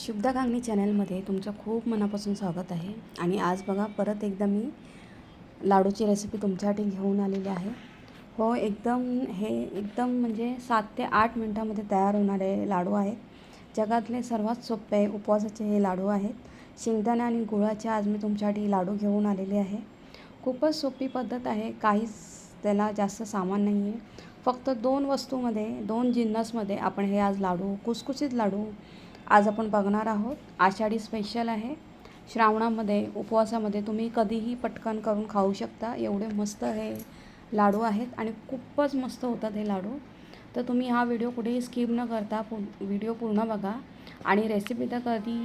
शुभदा कांगणी चॅनलमध्ये तुमचं खूप मनापासून स्वागत आहे. आणि आज बघा परत एकदा मी लाडूची रेसिपी तुमच्यासाठी घेऊन आलेली आहे. हो एकदम हे एकदम म्हणजे सात ते आठ मिनटामध्ये तयार होणारे लाडू आहेत. जगातले सर्वात सोपे उपवासाचे हे लाडू आहेत. शेंगदाणे आणि गुळाचे आज मी तुमच्यासाठी लाडू घेऊन आलेले आहे. खूपच सोपी पद्धत आहे. काहीच त्याला जास्त सामान नाही आहे फक्त दोन वस्तूमध्ये दोन जिन्नसमध्ये आपण हे आज लाडू कुसकुशीत लाडू आज आपण बघणार आहोत. आषाढी स्पेशल आहे. श्रावणामध्ये उपवासामध्ये तुम्ही कधीही पटकन करून खाऊ शकता. एवढे मस्त हे लाडू आहेत आणि खूपच मस्त होतात हे लाडू. तर तुम्ही हा व्हिडिओ कुठेही स्किप न करता पू व्हिडिओ पूर्ण बघा. आणि रेसिपी तर कधी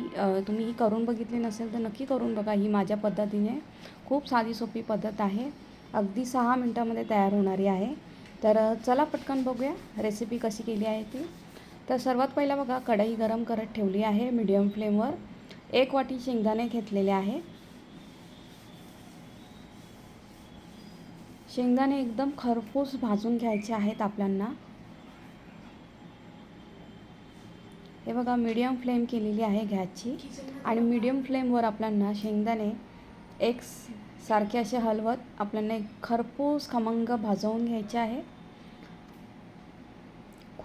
तुम्ही ही करून बघितली नसेल तर नक्की करून बघा. ही माझ्या पद्धतीने खूप साधी सोपी पद्धत आहे. अगदी सहा मिनटामध्ये तयार होणारी आहे. तर चला पटकन बघूया रेसिपी कशी केली आहे ती. तर सर्वात पहिला बघा कढई गरम करत ठेवली आहे मीडियम फ्लेमवर एक वाटी शेंगदाणे घेतलेले आहे. शेंगदाणे एकदम खरपूस भाजून घ्यायचे आहेत आपल्यांना. हे बघा मीडियम फ्लेम केलेली आहे गॅसची आणि मीडियम फ्लेमवर आपल्यांना शेंगदाणे एक सारखे असे हलवत आपल्यांना एक खरपूस खमंग भाजवून घ्यायचे आहे.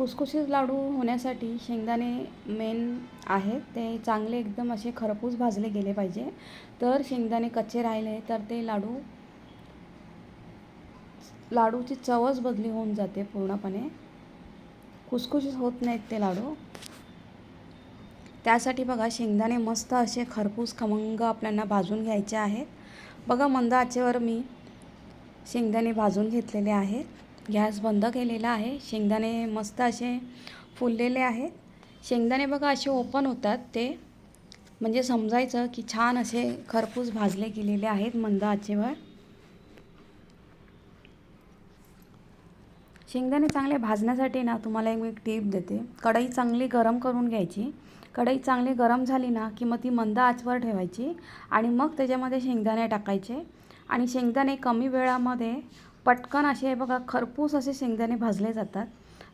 खुसखुशीत लाडू होण्यासाठी शेंगदाणे मेन आहेत. ते चांगले एकदम असे खरपूस भाजले गेले पाहिजे. तर शेंगदाणे कच्चे राहिले तर ते लाडू लाडूची चवच बदली होऊन जाते पूर्णपणे. खुसखुशीत होत नाहीत ते लाडू. त्यासाठी बघा शेंगदाणे मस्त असे खरपूस खमंग आपल्याला भाजून घ्यायचे आहेत. बघा मंद आचेवर मी शेंगदाणे भाजून घेतलेले आहेत. गॅस बंद केलेला आहे. शेंगदाणे मस्त असे फुललेले आहेत. शेंगदाणे बघा असे ओपन होतात ते. म्हणजे समजायचं की छान असे खरपूस भाजले गेलेले आहेत मंद आचेवर शेंगदाणे चांगले भाजण्यासाठी ना तुम्हाला एक मी टीप देते. कढई चांगली गरम करून घ्यायची. कढई चांगली गरम झाली ना की मग ती मंद आचवर ठेवायची आणि मग त्याच्यामध्ये शेंगदाणे टाकायचे. आणि शेंगदाणे कमी वेळामध्ये पटकन असे बघा खरपूस असे शेंगदाणे भाजले जातात.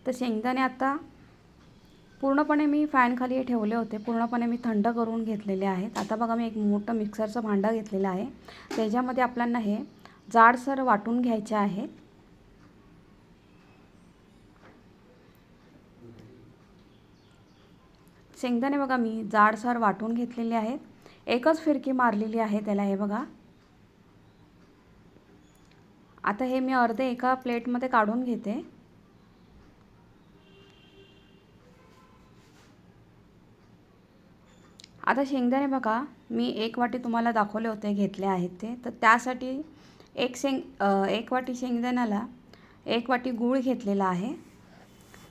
तर शेंगदाणे आता पूर्णपणे मी फॅनखाली ठेवले होते. पूर्णपणे मी थंड करून घेतलेले आहेत. आता बघा मी एक मोठं मिक्सरचं भांडं घेतलेलं आहे. त्याच्यामध्ये आपल्याला हे जाडसर वाटून घ्यायचे आहेत शेंगदाणे बघा मी जाडसर वाटून घेतलेले आहेत. एकच फिरकी मारलेली आहे त्याला हे बघा. आता हे मी अर्धे एका प्लेटमध्ये काढून घेते. आता शेंगदाणे बघा मी एक वाटी तुम्हाला दाखवले होते घेतले आहेत ते. तर त्यासाठी एक शेंग एक वाटी शेंगदाण्याला एक वाटी गूळ घेतलेला आहे.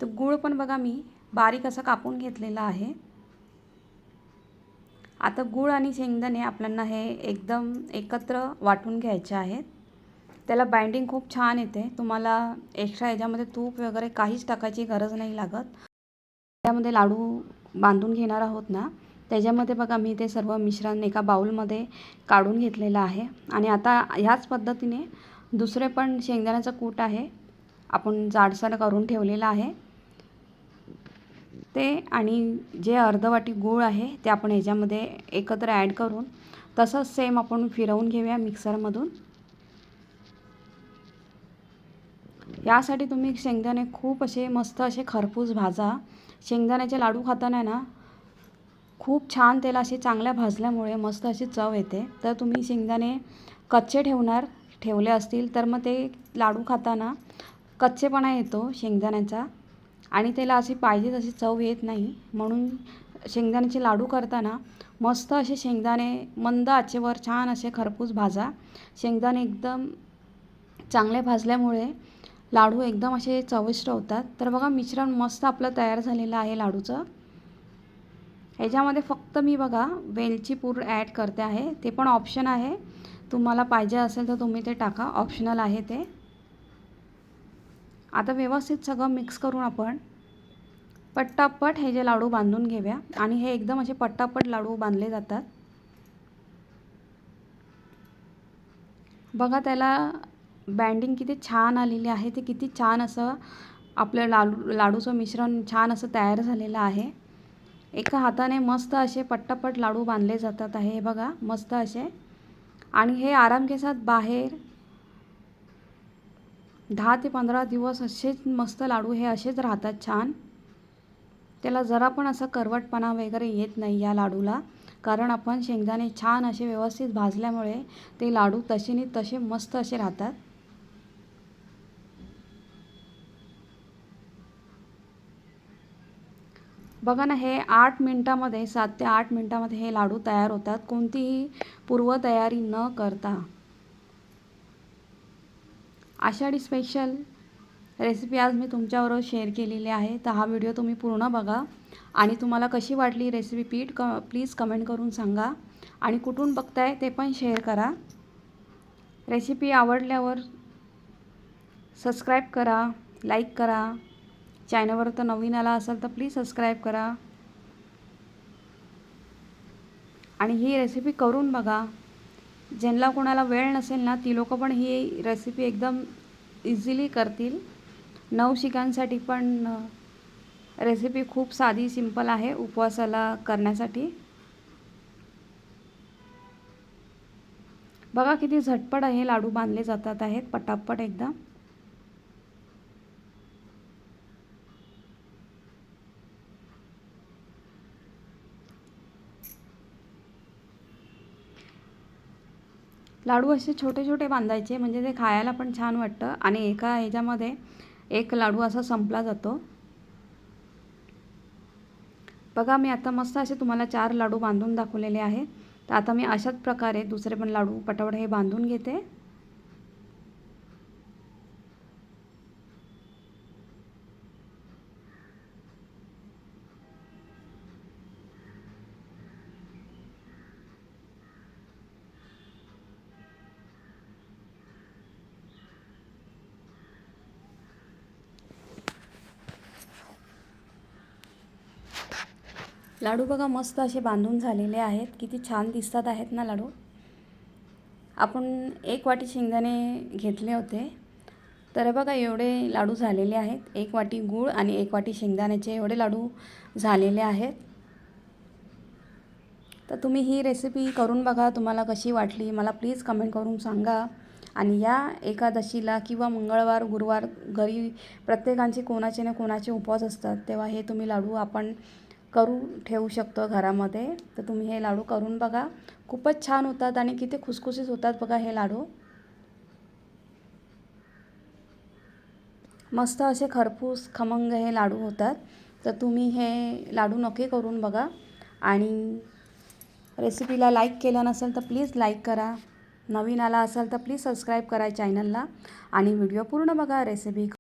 तर गूळ पण बघा मी बारीक असं कापून घेतलेलं आहे. आता गूळ आणि शेंगदाणे आपल्याला हे एकदम एकत्र वाटून घ्यायचे आहेत. त्याला बाइंडिंग खूप छान येते. तुम्हाला एक्स्ट्रा याच्यामध्ये तूप वगैरे काहीच टाकायची गरज नाही लागत. त्यामध्ये लाडू बांधून घेणार आहोत ना. त्याच्यामध्ये बघा मी ते सर्व मिश्रण एका बाऊलमध्ये काढून घेतलेलं आहे. आणि आता ह्याच पद्धतीने दुसरे पण शेंगदाण्याचं कूट आहे. आपण जाडसर करून ठेवलेलं आहे. ते आणि जे अर्धवाटी गूळ आहे ते आपण ह्याच्यामध्ये एकत्र ॲड करून तसंच सेम आपण फिरवून घेऊया मिक्सरमधून यासाठी तुम्ही शेंगदाणे खूप असे मस्त असे खरपूस भाजा. शेंगदाण्याचे लाडू खाताना ना खूप छान त्याला असे चांगल्या भाजल्यामुळे मस्त अशी चव येते. तर तुम्ही शेंगदाणे कच्चे ठेवणार ठेवले असतील तर मग ते लाडू खाताना कच्चेपणा येतो शेंगदाण्याचा आणि त्याला अशी पाहिजे तशी चव येत नाही. म्हणून शेंगदाण्याचे लाडू करताना मस्त असे शेंगदाणे मंद आचेवर छान असे खरपूस भाजा. शेंगदाणे एकदम चांगले भाजल्यामुळे लाडू एकदम असे चविष्ट होतात. तर बघा मिश्रण मस्त आपलं तयार झालेलं आहे लाडूचं. ह्याच्यामध्ये फक्त मी बघा वेलची पूड ॲड करते आहे. ते पण ऑप्शन आहे. तुम्हाला पाहिजे असेल तर तुम्ही ते टाका. ऑप्शनल आहे ते. आता व्यवस्थित सगळं मिक्स करून आपण पट्टापट हे जे लाडू बांधून घेऊया. आणि हे एकदम असे पट्टापट लाडू बांधले जातात. बघा त्याला बँडिंग किती छान आलेली आहे. ते किती छान असं आपलं लाडू लाडूचं मिश्रण छान असं तयार झालेलं आहे. एका हाताने मस्त असे पट्टापट लाडू बांधले जातात आहे हे बघा मस्त असे. आणि हे आराम केसात बाहेर दहा ते पंधरा दिवस असेच मस्त लाडू हे असेच राहतात छान. त्याला जरा पण असा करवटपणा वगैरे येत नाही या लाडूला. कारण आपण शेंगदाणे छान असे व्यवस्थित भाजल्यामुळे ते लाडू तसेने तसे मस्त असे राहतात. बघा ना हे आठ मिनटामध्ये सात ते आठ मिनटामध्ये हे लाडू तयार होतात. कोणतीही पूर्वतयारी न करता. आषाढी स्पेशल रेसिपी आज मी तुमच्याबरोबर शेअर केलेली आहे. तर हा व्हिडिओ तुम्ही पूर्ण बघा. आणि तुम्हाला कशी वाटली रेसिपी पीठ क प्लीज कमेंट करून सांगा. आणि कुठून बघताय ते पण शेअर करा. रेसिपी आवडल्यावर सबस्क्राईब करा लाईक करा. चॅनलवर तर नवीन आला असाल तर प्लीज सबस्क्राईब करा. आणि ही रेसिपी करून बघा. ज्यांना कोणाला वेळ नसेल ना ती लोकं पण ही रेसिपी एकदम इझिली करतील. नवशिकांसाठी पण रेसिपी खूप साधी सिंपल आहे उपवासाला करण्यासाठी. बघा किती झटपट हे लाडू बांधले जातात आहेत पटापट एकदम. लाडू असे छोटे छोटे बांधायचे म्हणजे ते खायला पण छान वाटतं. आणि एका ह्याच्यामध्ये एक लाडू असा संपला जातो. बघा मी आता मस्त असे तुम्हाला चार लाडू बांधून दाखवलेले आहे तर आता मी अशाच प्रकारे दुसरे पण लाडू पटापट हे बांधून घेते. लाडू बघा मस्त असे बांधून झालेले आहेत. किती छान दिसतात आहेत ना लाडू. आपण एक वाटी शेंगदाणे घेतले होते. तर बघा एवढे लाडू झालेले आहेत. एक वाटी गूळ आणि एक वाटी शेंगदाण्याचे एवढे लाडू झालेले आहेत. तर तुम्ही ही रेसिपी करून बघा तुम्हाला कशी वाटली? मला प्लीज कमेंट करून सांगा. आणि या एकादशीला किंवा मंगळवार गुरुवार घरी प्रत्येकांचे कोणाचे ना कोणाचे उपवास असतात तेव्हा हे तुम्ही लाडू आपण करू ठेवू शकतो घरामध्ये. तर तुम्ही हे लाडू करून बघा. खूपच छान होतात आणि किती खुसखुशीत होतात बघा हे लाडू. मस्त असे खरपूस खमंग हे लाडू होतात. तर तुम्ही हे लाडू नक्की करून बघा. आणि रेसिपीला लाईक केलं नसेल तर प्लीज लाईक करा. नवीन आला असाल तर प्लीज सबस्क्राईब करा चॅनलला. आणि व्हिडिओ पूर्ण बघा. रेसिपी